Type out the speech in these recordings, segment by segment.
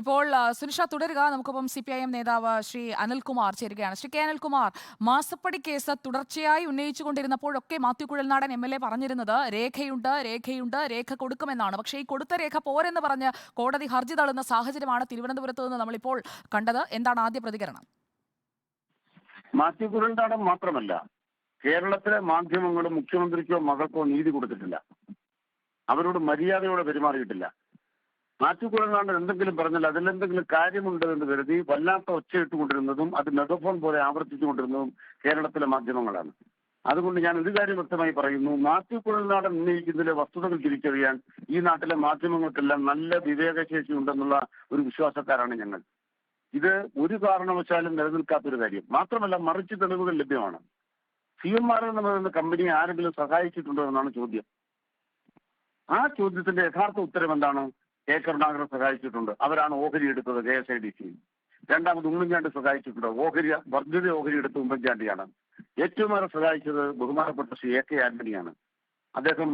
ഇപ്പോൾ സുനിഷ തുടരുക. നമുക്കൊപ്പം സി പി ഐ എം നേതാവ് ശ്രീ അനിൽകുമാർ ചേരുകയാണ്. ശ്രീ കെ അനിൽകുമാർ മാസപ്പടി കേസ് തുടർച്ചയായി ഉന്നയിച്ചുകൊണ്ടിരുന്നപ്പോഴൊക്കെ Mathew Kuzhalnadan M L A പറഞ്ഞിരുന്നത് രേഖയുണ്ട് രേഖയുണ്ട് രേഖ കൊടുക്കുമെന്നാണ്. പക്ഷേ ഈ കൊടുത്ത രേഖ പോരെന്ന് പറഞ്ഞ് കോടതി ഹർജി തള്ളുന്ന സാഹചര്യമാണ് തിരുവനന്തപുരത്ത് നിന്ന് നമ്മളിപ്പോൾ കണ്ടത്. എന്താണ് ആദ്യ പ്രതികരണം? മാത്യു കുഴൽനാടൻ മാത്രമല്ല കേരളത്തിലെ മാധ്യമങ്ങളും മുഖ്യമന്ത്രിക്കോ മകൾക്കോ നീതി കൊടുത്തിട്ടില്ല. അവരോട് മര്യാദയോടെ പെരുമാറിയിട്ടില്ല. കുഴൽനാടൻ എന്തെങ്കിലും പറഞ്ഞാൽ അതിലെന്തെങ്കിലും കാര്യമുണ്ട് എന്ന് കരുതി വല്ലാത്ത ഒച്ചയിട്ടുകൊണ്ടിരുന്നതും അത് മെഗഫോൺ പോലെ ആവർത്തിച്ചുകൊണ്ടിരുന്നതും കേരളത്തിലെ മാധ്യമങ്ങളാണ്. അതുകൊണ്ട് ഞാൻ ഒരു കാര്യം വ്യക്തമായി പറയുന്നു. മാത്യു കുഴൽനാടൻ ഉന്നയിക്കുന്നതിലെ വസ്തുതകൾ തിരിച്ചറിയാൻ ഈ നാട്ടിലെ മാധ്യമങ്ങൾക്കെല്ലാം നല്ല വിവേകശേഷി ഉണ്ടെന്നുള്ള ഒരു വിശ്വാസക്കാരാണ് ഞങ്ങൾ. ഇത് ഒരു കാരണവശാലും നിലനിൽക്കാത്തൊരു കാര്യം. മാത്രമല്ല മറിച്ച് തെളിവുകൾ ലഭ്യമാണ്. സി എം ആർ എന്ന് പറയുന്ന കമ്പനിയെ ആരെങ്കിലും സഹായിച്ചിട്ടുണ്ടോ എന്നാണ് ചോദ്യം. ആ ചോദ്യത്തിന്റെ യഥാർത്ഥ ഉത്തരം എന്താണ് കെ കരുണാകരൻ സഹായിച്ചിട്ടുണ്ട്. അവരാണ് ഓഹരി എടുത്തത് K S I D C രണ്ടാമത് ഉമ്മൻചാണ്ടി സഹായിച്ചിട്ടുണ്ട്. ഓഹരി വർദ്ധിത ഓഹരി എടുത്ത ഉമ്മൻചാണ്ടിയാണ്. ഏറ്റവും ഏറെ സഹായിച്ചത് ബഹുമാനപ്പെട്ട ശ്രീ എ കെ ആന്റണിയാണ്. അദ്ദേഹം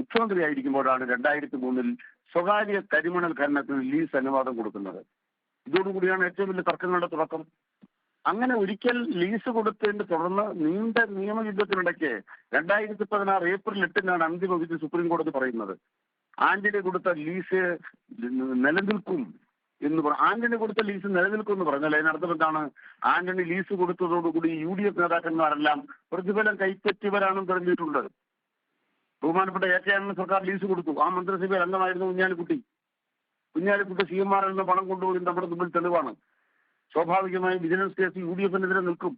മുഖ്യമന്ത്രി ആയിരിക്കുമ്പോഴാണ് രണ്ടായിരത്തി മൂന്നിൽ സ്വകാര്യ കരിമണൽ ഖനനത്തിന് ലീസ് അനുവാദം കൊടുക്കുന്നത്. ഇതോടുകൂടിയാണ് ഏറ്റവും വലിയ തർക്കങ്ങളുടെ തുടക്കം. അങ്ങനെ ഒരിക്കൽ ലീസ് കൊടുത്തതിന്റെ തുടർന്ന് നീണ്ട നിയമയുദ്ധത്തിനിടയ്ക്ക് രണ്ടായിരത്തി പതിനാറ് ഏപ്രിൽ എട്ടിനാണ് അന്തിമ വിധി സുപ്രീം കോടതി പറയുന്നത്. ആന്റണി കൊടുത്ത ലീസ് നിലനിൽക്കും എന്ന് പറ ആന്റണി കൊടുത്ത ലീസ് നിലനിൽക്കും എന്ന് പറഞ്ഞാൽ അതിനർത്ഥം എന്താണ്? ആന്റണി ലീസ് കൊടുത്തതോടുകൂടി യു ഡി എഫ് നേതാക്കന്മാരെല്ലാം പ്രതിഫലം കൈപ്പറ്റിയവരാണെന്ന് തെളിഞ്ഞിട്ടുണ്ട് ബഹുമാനപ്പെട്ട എ കെ ആന്റണി സർക്കാർ ലീസ് കൊടുത്തു. ആ മന്ത്രിസഭയിൽ അംഗമായിരുന്നു Kunhalikutty. Kunhalikutty C M R നിന്ന് പണം കൊണ്ടുപോയി നമ്മുടെ മുമ്പിൽ തെളിവാണ്. സ്വാഭാവികമായും വിജിലൻസ് കേസ് യു ഡി എഫിനെതിരെ നിൽക്കും.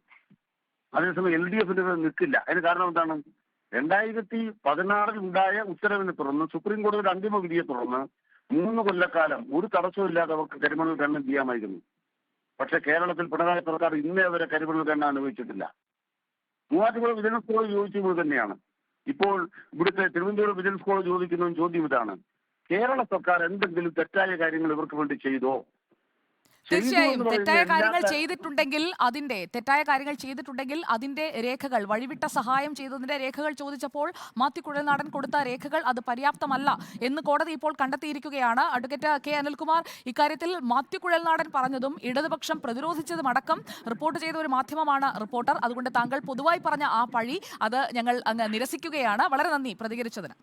അതേസമയം എൽ ഡി എഫിനെതിരെ നിൽക്കില്ല. അതിന് കാരണം എന്താണ്? രണ്ടായിരത്തി പതിനാറിൽ ഉണ്ടായ ഉത്തരവിനെ തുടർന്ന് സുപ്രീം കോടതിയുടെ അന്തിമ വിധിയെ തുടർന്ന് മൂന്ന് കൊല്ലക്കാലം ഒരു തടസ്സമില്ലാതെ അവർക്ക് കരിമണൽ ഖനനം ചെയ്യാമായിരുന്നു. പക്ഷെ കേരളത്തിൽ പിണറായി സർക്കാർ ഇന്നേ വരെ കരിമണൽ ഖനനം അനുഭവിച്ചിട്ടില്ല. മൂവാറ്റുപുഴ വിജിലൻസ് കോളേജ് ചോദിച്ചത് തന്നെയാണ്. ഇപ്പോൾ ഇവിടുത്തെ തിരുവനന്തപുരം വിജിലൻസ് കോളേജ് ചോദിക്കുന്ന ചോദ്യം ഇതാണ്. കേരള സർക്കാർ എന്തെങ്കിലും തെറ്റായ കാര്യങ്ങൾ ഇവർക്ക് വേണ്ടി ചെയ്തു? തീർച്ചയായും തെറ്റായ കാര്യങ്ങൾ ചെയ്തിട്ടുണ്ടെങ്കിൽ അതിന്റെ തെറ്റായ കാര്യങ്ങൾ ചെയ്തിട്ടുണ്ടെങ്കിൽ അതിന്റെ രേഖകൾ വഴിവിട്ട സഹായം ചെയ്തതിന്റെ രേഖകൾ ചോദിച്ചപ്പോൾ മാത്യു കുഴൽനാടൻ കൊടുത്ത രേഖകൾ അത് പര്യാപ്തമല്ല എന്ന് കോടതി ഇപ്പോൾ കണ്ടെത്തിയിരിക്കുകയാണ്. അഡ്വക്കേറ്റ് കെ അനിൽകുമാർ ഇക്കാര്യത്തിൽ മാത്യു കുഴൽനാടൻ പറഞ്ഞതും ഇടതുപക്ഷം പ്രതിരോധിച്ചതും അടക്കം റിപ്പോർട്ട് ചെയ്ത ഒരു മാധ്യമമാണ് റിപ്പോർട്ടർ. അതുകൊണ്ട് താങ്കൾ പൊതുവായി പറഞ്ഞ ആ പഴി അത് ഞങ്ങൾ അങ്ങ് നിരസിക്കുകയാണ്. വളരെ നന്ദി പ്രതികരിച്ചതിന്.